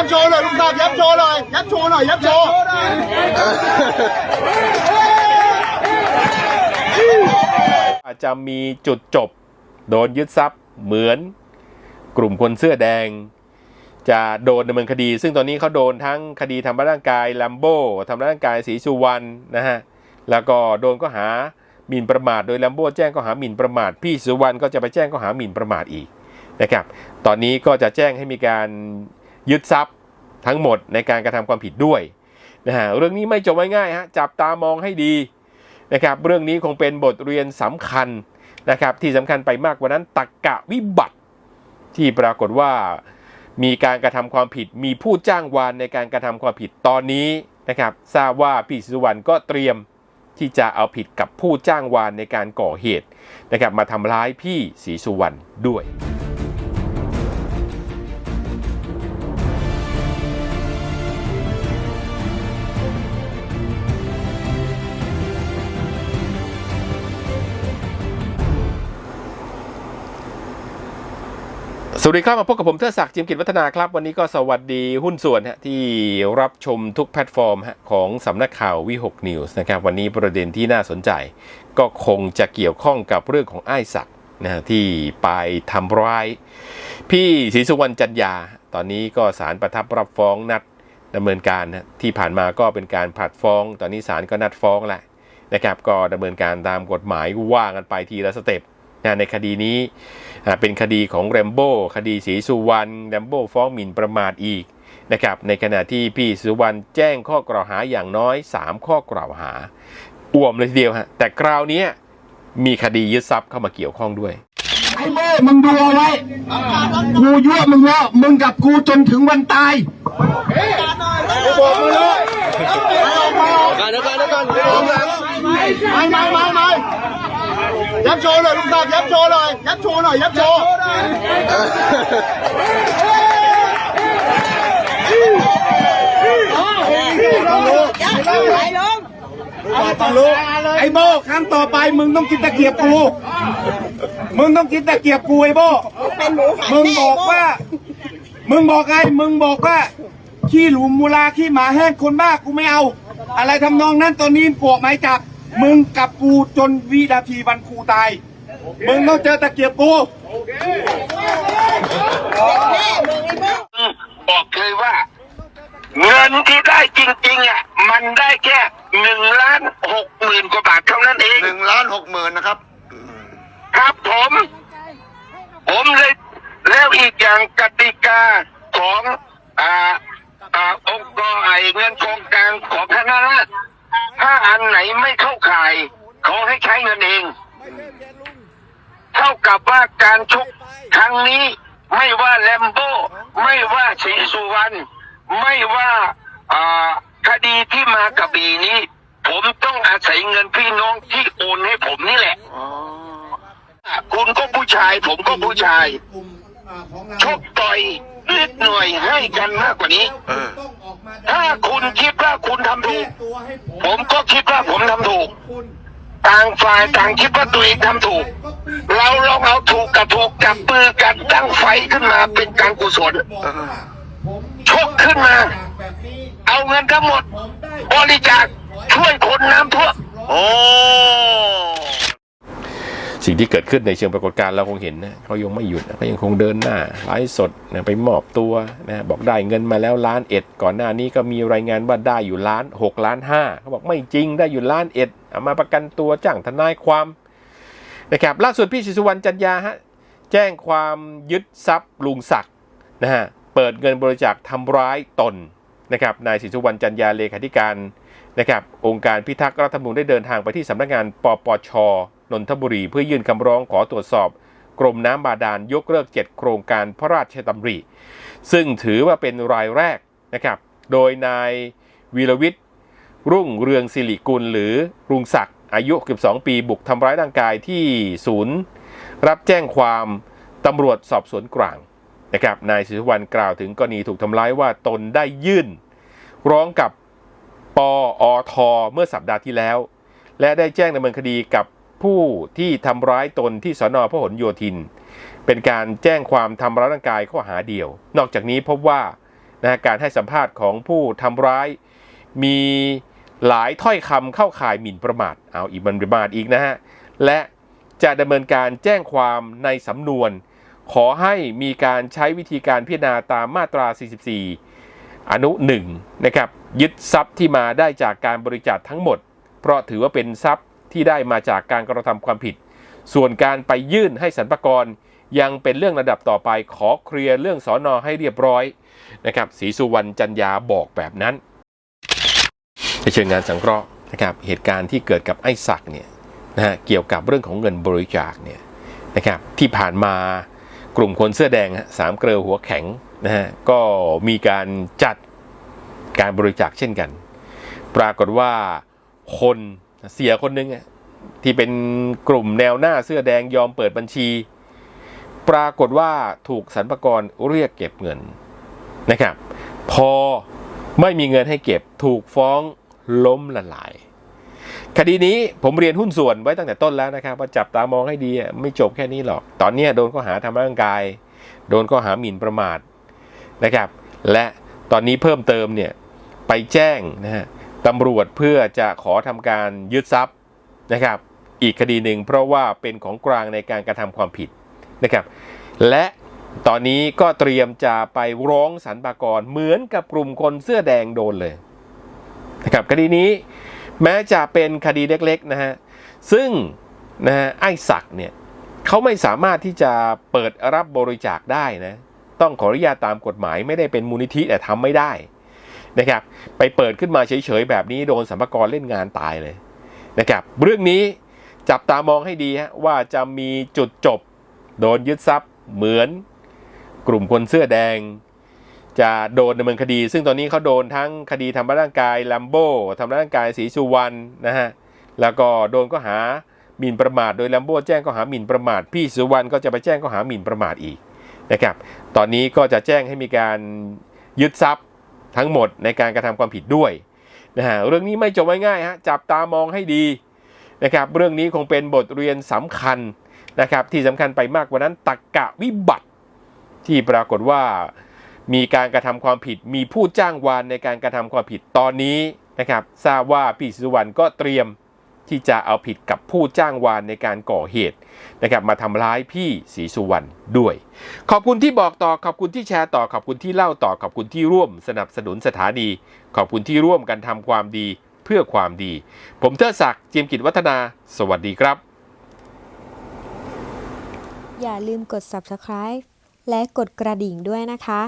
ยับโชว์หน่อยลุงศักดิ์ยับโชว์หน่อยยับโชว์หน่อยยับโชว์อาจจะมีจุดจบ โดนยึดทรัพย์เหมือนกลุ่มคนเสื้อแดง จะโดนดำเนินคดี ซึ่งตอนนี้เขาโดนทั้งคดีทำร้ายร่างกายลัมโบ้ทำร้ายร่างกายศรีสุวรรณนะฮะแล้วก็โดนก็หาหมิ่นประมาทโดยลัมโบ้แจ้งก็หาหมิ่นประมาท พี่สุวรรณก็จะไปแจ้งก็หาหมิ่นประมาทอีกนะครับ ตอนนี้ก็จะแจ้งให้มีการ ยึดทรัพย์ทั้งหมดในการกระทำความผิดด้วยนะฮะเรื่องนี้ไม่จบง่ายๆฮะจับตามองให้ดีนะครับเรื่องนี้คงเป็นบทเรียนสำคัญนะครับที่สำคัญไปมากกว่านั้นตักกะวิบัติที่ปรากฏว่ามีการกระทำความผิดมีผู้จ้างวานในการกระทำความผิดตอนนี้นะครับทราบว่าพี่สุวรรณก็เตรียมที่จะเอาผิดกับผู้จ้างวานในการก่อเหตุนะครับมาทำร้ายพี่ศรีสุวรรณด้วย วัสดีครับมาพบกับผมเทิดศักดิ์จิมกิจวัฒนาครับ วันนี้ก็สวัสดีหุ้นส่วนฮะที่รับชมทุกแพลตฟอร์มฮะของสำนักข่าววิหกนิวส์นะครับวันนี้ประเด็นที่น่าสนใจ ก็คงจะเกี่ยวข้องกับเรื่องของไอ้ศักดิ์นะฮะที่ไปทำร้าย พี่ศรีสุวรรณจันยา ตอนนี้ก็ศาลประทับรับฟ้องนัดดำเนินการนะที่ผ่านมาก็เป็นการผัดฟ้อง ตอนนี้ศาลก็นัดฟ้องแหล้วนะครับก็ดำเนินการตามกฎหมายว่ากันไปทีละสเต็ป ในคดีนี้อ่าเป็นคดีของแรมโบ้คดีศรีสุวรรณแรมโบ้ฟ้องหมิ่นประมาทอีกนะครับในขณะที่พี่สุวรรณแจ้งข้อกล่าวหาอย่างน้อย 3 ข้อกล่าวหาอ่วมเลยทีเดียวฮะแต่คราวเนี้ยมีคดียึดทรัพย์เข้ามาเกี่ยวข้องด้วยไอ้เบ้มึงดูเอาไว้กูยั่วมึงแล้วมึงกับกูจนถึงวันตายกูบอกมึงแล้วเดี๋ยวก่อนเดี๋ยวก่อนเดี๋ยวก่อนไม่ไม่ไม่ไม่ ยับโชว์หน่อยลุงศักดิ์ยับโชว์หน่อยยับโชว์หน่อยยับโชว์ต้อรู้ไอ้โบครั้งต่อไปมึงต้องกินตะเกียบกู มึงต้องกินตะเกียบกูไอ้โบมึงบอกว่า มึงบอกไง มึงบอกว่า ขี้หลุมมูลาขี้หมาแห้งคนบ้ากูไม่เอา อะไรทำนองนั้นตอนนี้ปวกไม้จับ มึงกับกูจนวินาทีวันกูตาย มึงต้องเจอตะเกียบกูแน่มึงไอ้โบ้บอกเลยว่า เงินที่ได้จริงๆอะมันได้แค่หนึ่งล้านหกหมื่นกว่าบาทเท่านั้นเองหนึ่งล้านหกหมื่นนะครับ ครับผม ผมเลยแล้วอีกอย่างกติกาของอ่าอ่าองค์กรไอเงินโครงการของคณะรัฐถ้าอันไหนไม่เข้าข่ายขอให้ใช้เงินเอง เท่า กับว่าการชกครั้งนี้ไม่ว่าแลมโบ้ไม่ว่าศรีสุวรรณไม่ว่าอ่าคดีที่มากระบี่นี้ ผมต้องอาศัยเงินพี่น้องที่โอนให้ผมนี่แหละอ๋อคุณก็ผู้ชาย ผมก็ผู้ชายชกต่อยนิดหน่อยให้กันมากกว่านี้เออถ้าคุณคิดว่าคุณทำถูก ผมก็คิดว่าผมทำถูก ต่างฝ่ายต่างคิดว่าตัวเองทำถูก เราลองเอาถูกกับถูกจับปือกันตั้งไฟขึ้นมาเป็นการกุศลชกขึ้นมา เอาเงินทั้งหมด บริจาคช่วยคนน้ำท่วมโอ้ สิ่งที่เกิดขึ้นในเชิงปรากฏการณ์เราคงเห็นนะเขายังไม่หยุดเขายังคงเดินหน้าไลฟ์สดนะไปมอบตัวนะบอกได้เงินมาแล้วล้านเอ็ดก่อนหน้านี้ก็มีรายงานว่าได้อยู่ล้านหกล้านห้าเขาบอกไม่จริงได้อยู่ล้านเอ็ดเอามาประกันตัวจ้างทนายความนะครับล่าสุดพี่ศิสุวรรณจันยาฮะแจ้งความยึดทรัพย์ลุงศักดิ์นะฮะเปิดเงินบริจาคทำร้ายตนนะครับนายศิสุวรรณจันยาเลขาธิการนะครับองค์การพิทักษ์รัฐธรรมนูญได้เดินทางไปที่สำนักงานปปช นนทบุรีเพื่อยื่นคำร้องขอตรวจสอบ กรมน้ำบาดาลยกเลิก 7 โครงการพระราชดำริ ซึ่งถือว่าเป็นรายแรกนะครับโดยนายวีรวิทย์รุ่งเรืองสิริกุลหรือรุงศักดิ์อายุ 12 ปี บุกทำร้ายร่างกายที่ศูนย์ รับแจ้งความตำรวจสอบสวนกลางนะครับนายศิริวัลกล่าวถึงกรณีถูกทำร้ายว่าตนได้ยื่น ร้องกับปอทเมื่อสัปดาห์ที่แล้ว และได้แจ้งดำเนินคดีกับ ผู้ที่ทำร้ายตนที่สนพหลโยธิน เป็นการแจ้งความทำร้ายร่างกายข้อหาเดียว นอกจากนี้พบว่านะการให้สัมภาษณ์ของผู้ทำร้ายมีหลายถ้อยคำเข้าข่ายหมิ่นประมาทเอาอีกมันประมาทอีกนะฮะและจะดำเนินการแจ้งความในสำนวน ขอให้มีการใช้วิธีการพิจารณาตามมาตรา 44 อนุ 1 นะครับ ยึดทรัพย์ที่มาได้จากการบริจาคทั้งหมด เพราะถือว่าเป็นทรัพย์ ที่ได้มาจากการกระทำความผิด ส่วนการไปยื่นให้สรรพากรยังเป็นเรื่องระดับต่อไปขอเคลียร์เรื่องสอนอให้เรียบร้อยนะครับศรีสุวรรณจันยาบอกแบบนั้นในเชิงงานสังเคราะห์นะครับเหตุการณ์ที่เกิดกับไอ้ศักดิ์เนี่ยนะฮะเกี่ยวกับเรื่องของเงินบริจาคเนี่ยนะครับที่ผ่านมากลุ่มคนเสื้อแดงสามเกลือหัวแข็งนะฮะก็มีการจัดการบริจาคเช่นกัน ปรากฏว่าคน เสียคนหนึ่งที่เป็นกลุ่มแนวหน้าเสื้อแดงยอมเปิดบัญชี ปรากฏว่าถูกสรรพากรเรียกเก็บเงินนะครับ พอไม่มีเงินให้เก็บถูกฟ้องล้มละลาย คดีนี้ผมเรียนหุ้นส่วนไว้ตั้งแต่ต้นแล้วนะครับ ว่าจับตามองให้ดีไม่จบแค่นี้หรอก ตอนนี้โดนข้อหาทำร่างกาย โดนข้อหาหมิ่นประมาทนะครับ และตอนนี้เพิ่มเติมเนี่ยไปแจ้งนะฮะ ตำรวจเพื่อจะขอทำการยึดทรัพย์นะครับ อีกคดีหนึ่งเพราะว่าเป็นของกลางในการกระทำความผิดนะครับ และตอนนี้ก็เตรียมจะไปร้องสรรพากรเหมือนกับกลุ่มคนเสื้อแดงโดนเลยนะครับคดีนี้แม้จะเป็นคดีเล็กๆนะฮะซึ่งนะฮะไอ้ศักดิ์เนี่ยเขาไม่สามารถที่จะเปิดรับบริจาคได้นะต้องขออนุญาตตามกฎหมายไม่ได้เป็นมูลนิธิแต่ทำไม่ได้ นะครับ ไปเปิดขึ้นมาเฉยๆแบบนี้โดนสรรพากรเล่นงานตายเลยนะครับ เรื่องนี้จับตามองให้ดีฮะว่าจะมีจุดจบ โดนยึดทรัพย์เหมือนกลุ่มคนเสื้อแดง จะโดนดำเนินคดี ซึ่งตอนนี้เขาโดนทั้งคดีทำร้ายร่างกายลัมโบทำร้ายร่างกายศรีสุวรรณนะฮะแล้วก็โดนข้อหาหมิ่นประมาทโดยลัมโบแจ้งข้อหาหมิ่นประมาท พี่สุวรรณก็จะไปแจ้งข้อหาหมิ่นประมาทอีกนะครับ ตอนนี้ก็จะแจ้งให้มีการยึดทรัพย์ ทั้งหมดในการกระทำความผิดด้วยนะฮะเรื่องนี้ไม่จบง่ายๆฮะจับตามองให้ดีนะครับเรื่องนี้คงเป็นบทเรียนสำคัญนะครับที่สำคัญไปมากกว่านั้นตักกะวิบัติที่ปรากฏว่ามีการกระทำความผิด มีผู้จ้างวานในการกระทำความผิดตอนนี้นะครับทราบว่าพี่ศรีสุวรรณก็เตรียม ที่จะเอาผิดกับผู้จ้างวานในการก่อเหตุนะครับมาทำร้ายพี่ศรีสุวรรณด้วย ขอบคุณที่บอกต่อขอบคุณที่แชร์ต่อขอบคุณที่เล่าต่อขอบคุณที่ร่วมสนับสนุนสถานี ขอบคุณที่ร่วมกันทำความดีเพื่อความดี ผมเทิดศักดิ์เจียมกิจวัฒนา สวัสดีครับ อย่าลืมกด subscribe และกดกระดิ่งด้วยนะคะ